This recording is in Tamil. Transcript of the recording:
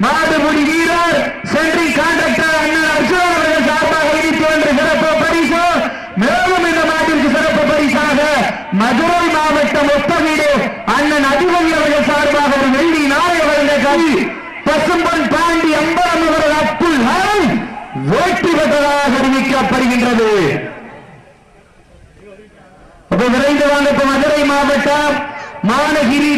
மாதுமுடி வீரர் சென்றி கான்ட்ராக்டர் அண்ணன் அர்ஜுன் அவர்கள் சார்பாக இனித்து வந்த சிறப்பு பரிசு. மேலும் இந்த மாட்டிற்கு சிறப்பு பரிசாக மதுரை மாவட்டம் ஒப்பவீடு அண்ணன் அதிபதி அவர்கள் சார்பாக ஒரு வெள்ளி நாளை வழங்க கவி பசும்பன் பாண்டி அம்பலம் அவர்கள் அப்புல் ஹரன் வெற்றி பெற்றதாக அறிவிக்கப்படுகின்றது. விரைந்து வாங்க மதுரை மாவட்டம் மாநகிரி